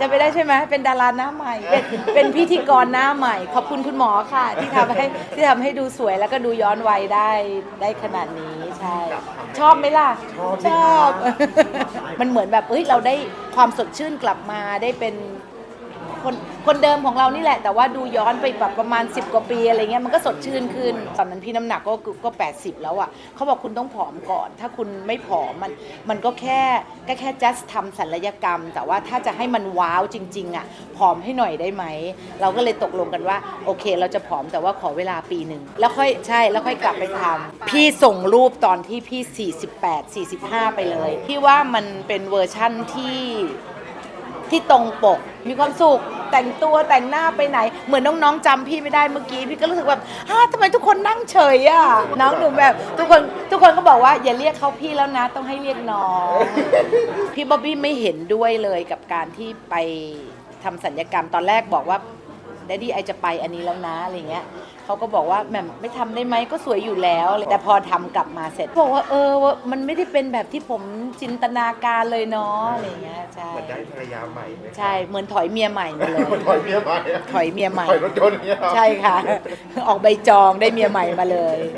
จะไปได้ใช่ไหมเป็นดาราหน้าใหม่ เป็นเป็นพิธีกรหน้าใหม่ ขอบคุณคุณหมอค่ะ ที่ทำให้ที่ทำให้ดูสวยแล้วก็ดูย้อนวัยได้ได้ขนาดนี้ใช่ ชอบไหมล่ะ ชอบ มันเหมือนแบบเฮ้ยเราได้ความสดชื่นกลับมาได้เป็น คนคนเดิมของเรานี่แหละ แต่ว่าดูย้อนไปแบบประมาณ 10 กว่าปีอะไรเงี้ยมันก็สดชื่นขึ้นตอนนั้นพี่น้ำหนักก็ก็ 80 แล้วอะ่ะเขาบอกคุณต้องผอมก่อน ถ้าคุณไม่ผอมมันมันก็แค่ก็แค่ just ทำศัลยกรรม แต่ว่าถ้าจะให้มันว้าวจริง ๆอะ่ะผอมให้หน่อยได้ไหม เราก็เลยตกลงกันว่าโอเค เราจะผอมแต่ว่าขอเวลาปีหนึ่งแล้วค่อยใช่แล้วค่อยกลับไปทำพี่ส่งรูปตอนที่พี่ 48 45 ไปเลยพี่ว่ามันเป็นเวอร์ชั่นที่ ที่ตรงปก มีความสุข แต่งตัวแต่งหน้าไปไหน เหมือนน้องๆจำพี่ไม่ได้เมื่อกี้ พี่ก็รู้สึกแบบฮ่าทำไมทุกคนนั่งเฉยอะ น้องหนูแบบ ทุกคนทุกคนก็บอกว่าอย่าเรียกเขาพี่แล้วนะ ต้องให้เรียกน้อง พี่บ๊อบบี้ไม่เห็นด้วยเลยกับการที่ไปทำสัญญกรรมตอนแรกบอกว่า ดดดี้ไอจะไปอันนี้แล้วนะอะไรเงี้ยเขาก็บอกว่าแหม่มไม่ทำได้ไหมก็สวยอยู่แล้วแต่พอทำกลับมาเสร็จบอกว่าเออว่ามันไม่ได้เป็นแบบที่ผมจินตนาการเลยเนาะอะไรเงี้ยใช่เหมือนได้ภรรยาใหม่ไหมใช่เหมือนถอยเมียใหม่มาเลยถอยเมียใหม่ะถอยเมียใหม่ถอยรถยนต์เนี่ยเหรอใช่ค่ะ ออกใบจองได้เมียใหม่มาเลย